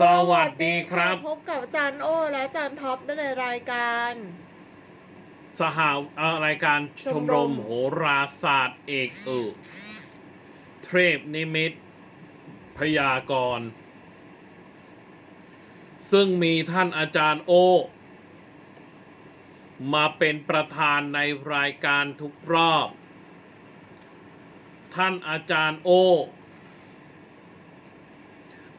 สวัสดีครับ พบกับอาจารย์โอ้และอาจารย์ท็อปได้ในรายการ สหาเอ่อรายการชชมมรรมมโหราศาสตร์เอกเออเทพนิมิตพยากรณ์ซึ่งมีท่านอาจารย์โอ มาเป็นประธานในรายการทุกรอบ ท่านอาจารย์โอ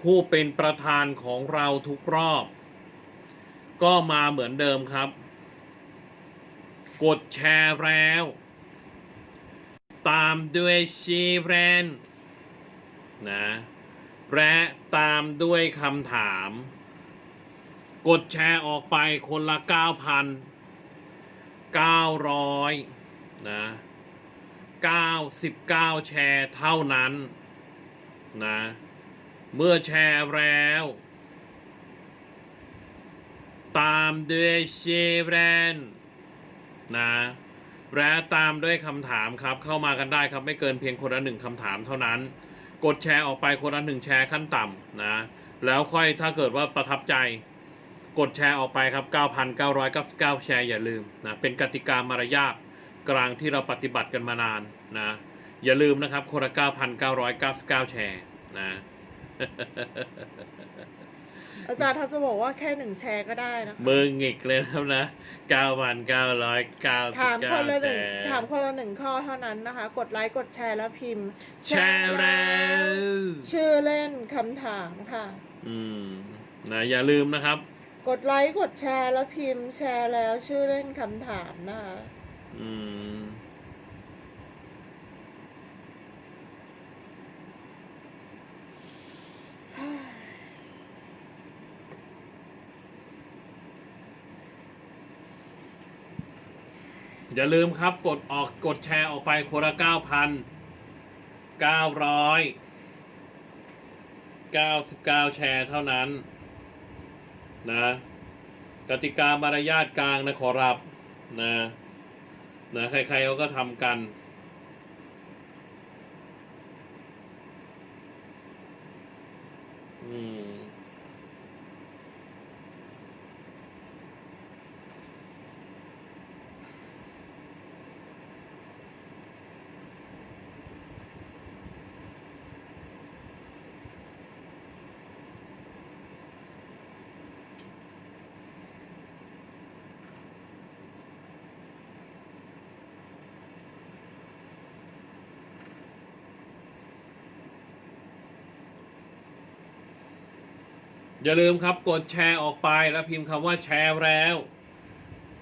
ผู้เป็นประธานของเราทุกรอบ ก็มาเหมือนเดิมครับ กดแชร์แล้ว ตามด้วยชีแรนนะและตามด้วยคำถาม กดแชร์ออกไปคนละ 9,900นะ99 แชร์เท่านั้นนะ เมื่อแชร์แล้ว ตามด้วยเชแรนนะและตามด้วยคำถามครับ เข้ามากันได้ครับไม่เกินเพียงคนละหนึ่งคำถามเท่านั้น กดแชร์ออกไปคนละหนึ่งแชร์ขั้นต่ำนะแล้วค่อยถ้าเกิดว่าประทับใจ กดแชร์ออกไปครับ 9,999 แชร์อย่าลืมนะเป็นกติกามารยาทกลางที่เราปฏิบัติกันมานานนะอย่าลืมนะครับคนละ9,999 แชร์นะ อาจารย์ท็อปจะบอกว่าแค่หนึ่งแชร์ก็ได้นะคะมือหงิกเลยนะครับนะ9,999ถามคนละหนึ่งแชร์ถามคนละหนึ่งข้อเท่านั้นนะคะ กดไลค์กดแชร์แล้วพิมพ์ แชร์แล้วชื่อเล่นคำถามค่ะ อืมนะอย่าลืมนะครับ กดไลค์กดแชร์แล้วพิมพ์แชร์แล้วชื่อเล่นคำถามนะคะ อืม อย่าลืมครับกดออกกดแชร์ออกไปคนละเก้าพันเก้าร้อยเก้าสิบเก้าแชร์เท่านั้น นะกติกามารยาทกลางนะขอรับนะนะใครๆเขาก็ทำกัน อืม อย่าลืมครับกดแชร์ออกไปแล้วพิมพ์คำว่าแชร์แล้ว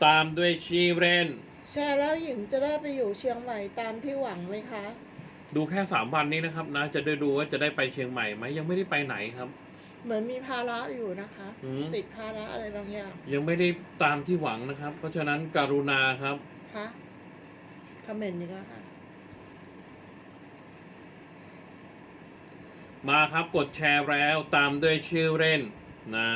ตามด้วยชีเรนแชร์แล้วหญิงจะได้ไปอยู่เชียงใหม่ตามที่หวังไหมคะ ดูแค่สามวันนี้นะครับนะ จะได้ดูว่าจะได้ไปเชียงใหม่ไหมยังไม่ได้ไปไหนครับ เหมือนมีภาระอยู่นะคะ อืมติดภาระอะไรบางอย่างยังไม่ได้ตามที่หวังนะครับ เพราะฉะนั้นกรุณาครับ คะคอมเมนต์อีกแล้วค่ะ มาครับกดแชร์แล้วตามด้วยชื่อเล่นนะ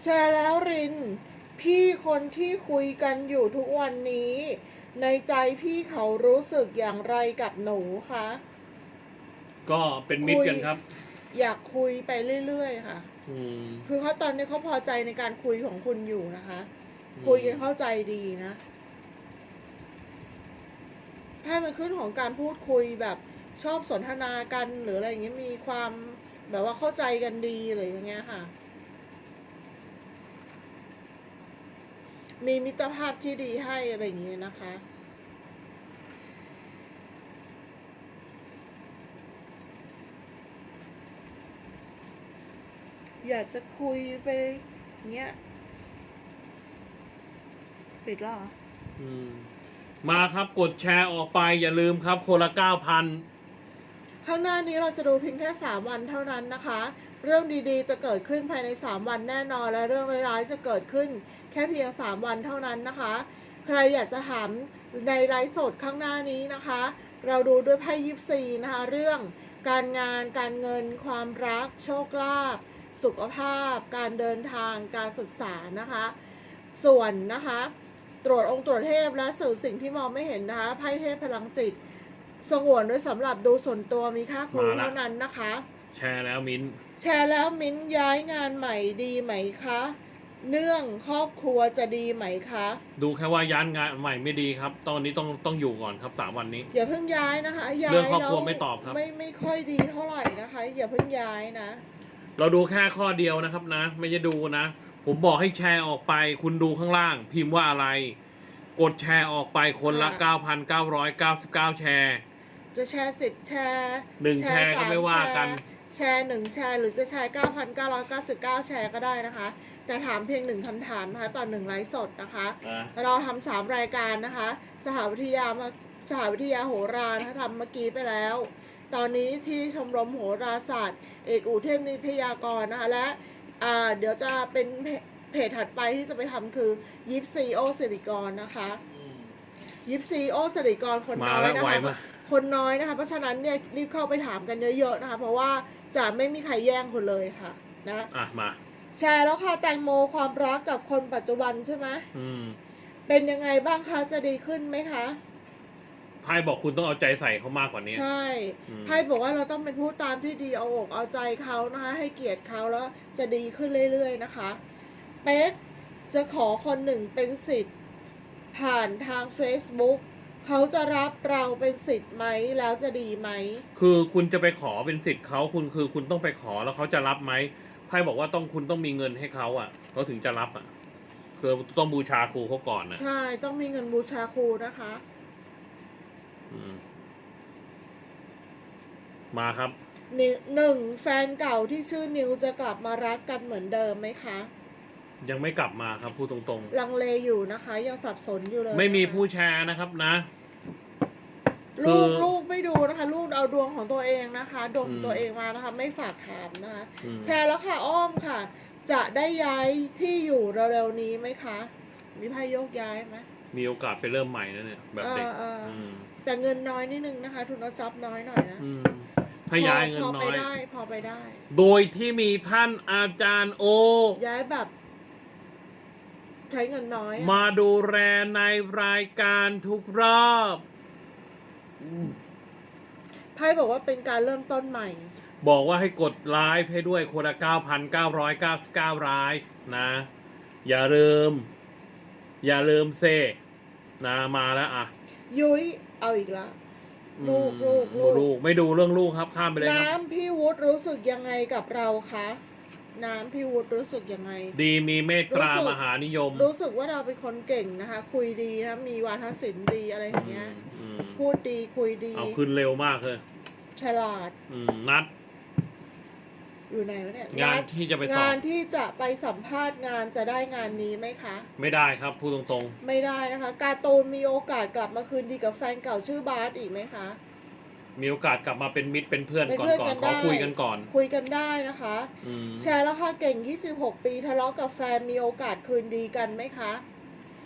แชร์แล้วริน พี่คนที่คุยกันอยู่ทุกวันนี้ ในใจพี่เขารู้สึกอย่างไรกับหนูคะก็เป็นมิตรกันครับ อยากคุยไปเรื่อยๆ ค่ะ อืม คือเขาตอนนี้เขาพอใจในการคุยของคุณอยู่นะคะ อืม คุยกันเข้าใจดีนะแพ่มันขึ้นของการพูดคุยแบบชอบสนทนากันหรืออะไรอย่างเงี้ยมีความแบบว่าเข้าใจกันดีหรืออย่างเงี้ยค่ะ มีมิตรภาพที่ดีให้อะไรอย่างเงี้ยนะคะ อยากจะคุยไปเงี้ยปิดแล้วเหรอ อืม มาครับกดแชร์ออกไปอย่าลืมครับ คนละเก้าพัน ข้างหน้านี้เราจะดูเพียงแค่ 3 วันเท่านั้นนะคะ เรื่องดีๆ จะเกิดขึ้นภายใน 3 วันแน่นอน และเรื่องร้ายๆ จะเกิดขึ้นแค่เพียง 3 วันเท่านั้นนะคะ ใครอยากจะถามในไลฟ์สดข้างหน้านี้นะคะ เราดูด้วยไพ่ยิปซีนะคะ เรื่องการงาน การเงิน ความรัก โชคลาภ สุขภาพ การเดินทาง การศึกษานะคะ ส่วนนะคะ ตรวจองค์ตรวจเทพและสื่อสิ่งที่มองไม่เห็นนะคะ ไพ่เทพพลังจิต สงวนไว้สำหรับดูส่วนตัวมีค่าครูมาละเท่านั้นนะคะ แชร์แล้วมิ้น แชร์แล้วมิ้นย้ายงานใหม่ดีไหมคะ เนื่องครอบครัวจะดีไหมคะ ดูแค่ว่าย้านงานใหม่ไม่ดีครับ ตอนนี้ต้องต้องอยู่ก่อนครับสามวันนี้ อย่าเพิ่งย้ายนะคะ ย้ายเรื่องครอบครัวแล้ไม่ตอบครับ ไม่ไม่ค่อยดีเท่าไหร่นะคะ อย่าเพิ่งย้ายนะ เราดูแค่ข้อเดียวนะครับนะ ไม่ใช่ดูนะ ผมบอกให้แชร์ออกไป คุณดูข้างล่าง พิมพ์ว่าอะไร กดแชร์ออกไปคนละค่ะ9,999 แชร์ จะแชร์สิบแชร์หนึ่งแชร์ก็ไม่ว่ากัน แชร์หนึ่งแชร์หรือจะแชร์9,999แชร์ก็ได้นะคะ แต่ถามเพียงหนึ่งคำถามนะคะต่อหนึ่งไลฟ์สดนะคะ เราทำสามรายการนะคะ สหวิทยามาสหวิทยาโหรานะคะทำเมื่อกี้ไปแล้ว ตอนนี้ที่ชมรมโหราศาสตร์ เอกอูเทพนิพยากรนะคะและอ่าเดี๋ยวจะเป็นเพเพจถัดไปที่จะไปทำคือยิปซีโอสิริกรนะคะยิปซีโอสิริกรคนมาน้อยแล้วนะไวคะมาก คนน้อยนะคะ เพราะฉะนั้นเนี่ยรีบเข้าไปถามกันเยอะๆนะคะ เพราะว่าจะไม่มีใครแย่งคุณเลยค่ะ นะอะมา แชร์แล้วค่ะแตงโมความรักกับคนปัจจุบันใช่ไหมอืมเป็นยังไงบ้างคะจะดีขึ้นไหมคะไพ่บอกคุณต้องเอาใจใส่เขามากกว่านี้ ใช่อืม ไพ่บอกว่าเราต้องเป็นผู้ตามที่ดีเอาอกเอาใจเขานะคะ ให้เกียรติเขาแล้วจะดีขึ้นเรื่อยๆนะคะเป๊กจะขอคนหนึ่งเป็นสิทธิ์ผ่านทาง Facebook เขาจะรับเราเป็นสิทธิ์ไหมแล้วจะดีไหม คือคุณจะไปขอเป็นสิทธิ์เขาคุณคือคุณต้องไปขอแล้วเขาจะรับไหมไพ่บอกว่าต้องคุณต้องมีเงินให้เขาอะเขาถึงจะรับอะคือต้องบูชาครูเขาก่อนนะใช่ต้องมีเงินบูชาครูนะคะ อืม มาครับหนึ่งหนึ่งแฟนเก่าที่ชื่อนิวจะกลับมารักกันเหมือนเดิมไหมคะ ยังไม่กลับมาครับพูดตรงลังเลอยู่นะคะ ยังสับสนอยู่เลยๆ ไม่มีนะคะ ผู้แชร์นะครับนะ ลูกคือลูกไม่ดูนะคะ ลูกเอาดวงของตัวเองนะคะดวงขออืงมตัวเองมานะคะ ไม่ฝากถามนะคะ อืม แชร์แล้วค่ะอ้อมค่ะ จะได้ย้ายที่อยู่เร็วๆนี้ไหมคะ มีไพ่โยกย้ายไหม มีโอกาสไปเริ่มใหม่แล้วเนี่ย แบบเด็กเออเออมแต่เงินน้อยนิดนึงนะคะ ทุนทรัพย์น้อยหน่อยนะอืมถ้าย้ายเงินพอน้ไปอยได้ พอไปได้ โดยที่มีท่านอาจารย์โอ ย้ายแบบ ใช้เงินน้อยอะมาดูแลในรายการทุกรอบอืม ไพ่บอกว่าเป็นการเริ่มต้นใหม่ บอกว่าให้กดไลฟ์ให้ด้วยคนละ9,999ไลฟ์นะ อย่าลืม อย่าลืมเซนะมาแล้วอะ ยุ้ยเอาอีกแล้วลูกอืมลูกลูกลูกไม่ดูเรื่องลูกครับข้ามไปเลยครับน้ำพี่วุฒิรู้สึกยังไงกับเราคะน้ำพี่วุฒิรู้สึกยังไง ดีมีเมตตรารู้สึกมหานิยม รู้สึกว่าเราเป็นคนเก่งนะคะ คุยดีนะมีวาทศิลป์ดีอะไรอย่างเงี้ยอืม พูดดีคุยดี เอาขึ้นเร็วมากเลย ฉลาด อืมนัด อยู่ไหนวะเนี่ยงานนัดที่จะไปสอบ งานที่จะไปสัมภาษณ์งานจะได้งานนี้ไหมคะ ไม่ได้ครับพูดตรงไม่ได้นะคะ การ์ตูนมีโอกาสกลับมาคืนดีกับแฟนเก่าชื่อบาสอีกไหมคะ ๆ มีโอกาสกลับมาเป็นมิตรเป็นเพื่อนเป็นก่อนเพื่อนก่อกันนขอได้ คุยกันก่อน คุยกันได้นะคะ อืมแชร์แล้วค่ะเก่ง 26 ปีทะเลาะกับแฟนมีโอกาสคืนดีกันไหมคะ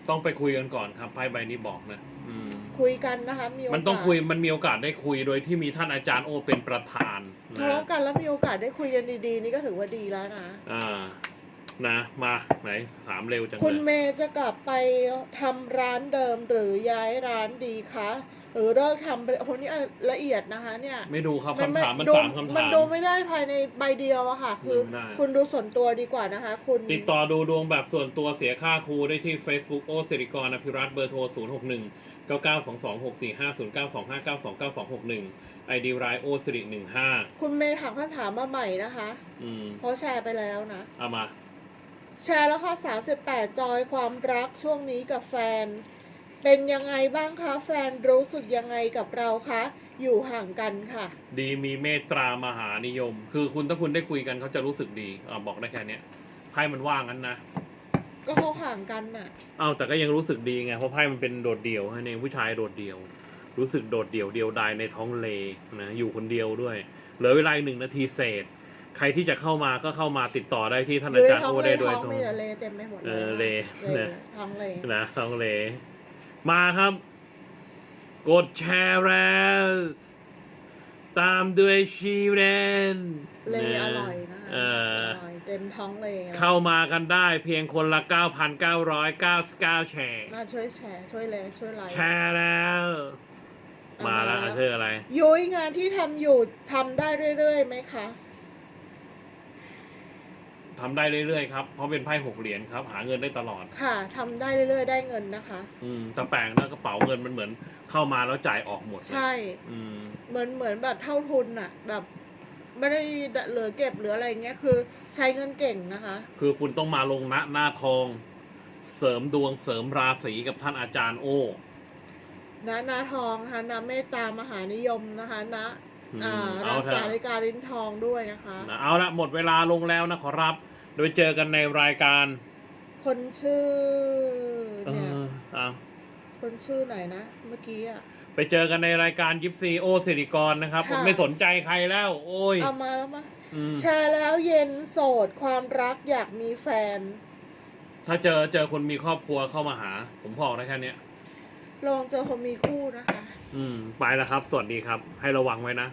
ต้องไปคุยกันก่อนครับไพ่ใบนี้บอกนะอืม คุยกันนะคะมีโอกาสมันต้องคุยมันมีโอกาสได้คุยโดยที่มีท่านอาจารย์โอเป็นประธานทะนะเลาะกันแล้วมีโอกาสได้คุยกันดีๆ นี่ก็ถือว่าดีแล้วนะอ่า นะมาไหนถามเร็วจังคุณเลเมยย์จะกลับไปทำร้านเดิมหรือย้ายร้านดีคะหรือเลิกทำไปโอ้โหนี่ละเอียดนะคะ เนี่ยไม่ดูครับไคำถามมันดูสามคำมันถาม ดูไม่ได้ภายในใบเดียวอะค่ะ คือดูไม่ได้ คุณดูส่วนตัวดีกว่านะคะ คุณติดต่อดูดวงแบบส่วนตัวเสียค่าครูได้ที่ Facebook โอสิริกรอภิรัตน์เบอร์โทร 0 6 1 9 9 2 2 6 4 5 0 9 2 5 9 2 9 2 6 1 ID รายโอสิริ15คุณเมย์ถามคำถามมาใหม่นะคะอืมเพราะแชร์ไปแล้วนะ เอามา แชร์แล้วค่ะ38จอยความรักช่วงนี้กับแฟน เป็นยังไงบ้างคะแฟนรู้สึกยังไงกับเราคะอยู่ห่างกันค่ะ ดีมีเมตตามหานิยม คือคุณถ้าคุณได้คุยกันเขาจะรู้สึกดีอ่าบอกได้แค่เนี้ยไพ่มันว่างงั้นนะก็เขาห่างกันน่ะ เอาแต่ก็ยังรู้สึกดีไงเพราะไพ่มันเป็นโดดเดี่ยวให้ในผู้ชายโดดเดี่ยว รู้สึกโดดเดี่ยวเดียวดายในท้องเลนะอยู่คนเดียวด้วย เหลือเวลาอีกหนึ่งนาทีเศษ ใครที่จะเข้ามาก็เข้ามาติดต่อได้ที่ท่านหรือาอจารย์ท้องโอเลได้ด้วยท้องตรงมีแต่เลเต็มไปหมดเลยเออเลเลนะท้องเลนะท้องเล มาครับ กดแชร์แล้วตามด้วยชีเรนเลนะอร่อยนะคะเออร่อยเต็มท้องเลนะเข้ามากันได้เพียงคนละ 9,999 แชร์น่าช่วยแชร์ ช่วยเลช่วยไลค์แชร์แล้วเอามาแล้วมาแล้วคืออะไร ยุ้ยงานที่ทำอยู่ทำได้เรื่อยๆไหมคะ ทำได้เรื่อยๆครับเพราะเป็นไพ่หกเหรียญครับ หาเงินได้ตลอด ค่ะทำได้เรื่อยๆ ได้เงินนะคะ อืมแต่แปลงนะกระเป๋าเงินมันเหมือนเข้ามาแล้วจ่ายออกหมดเลยใช่ อืม เหมือนเหมือนแบบเท่าทุนอะแบบไม่ได้เหลือเก็บหรืออะไรเงี้ยคือใช้เงินเก่งนะคะ คือคุณต้องมาลงณหน้าทอง เสริมดวงเสริมราศีกับท่านอาจารย์โอ้นะนาทองนะคะนะเมตตามหานิยมนะคะนะอืมอ่าเอารักเถษาอะ ริการลิ้นทองด้วยนะคะ นะเอาละหมดเวลาลงแล้วนะขอรับ โดยเจอกันในรายการ คนชื่อเอเนี่ยอเอาคนชื่อไหนนะเมื่อกี้อะไปเจอกันในรายการยิปซีโอสิริกรนะครับค่ะ ผมไม่สนใจใครแล้ว โอ้ยเอามาแล้วมาอืมแชร์แล้วเย็นโสดความรักอยากมีแฟน ถ้าเจอเจอคนมีครอบครัวเข้ามาหา ผมบอกได้แค่เนี้ยลองเจอคนมีคู่นะคะ อืม ไปแล้วครับ สวัสดีครับ ให้ระวังไว้นะ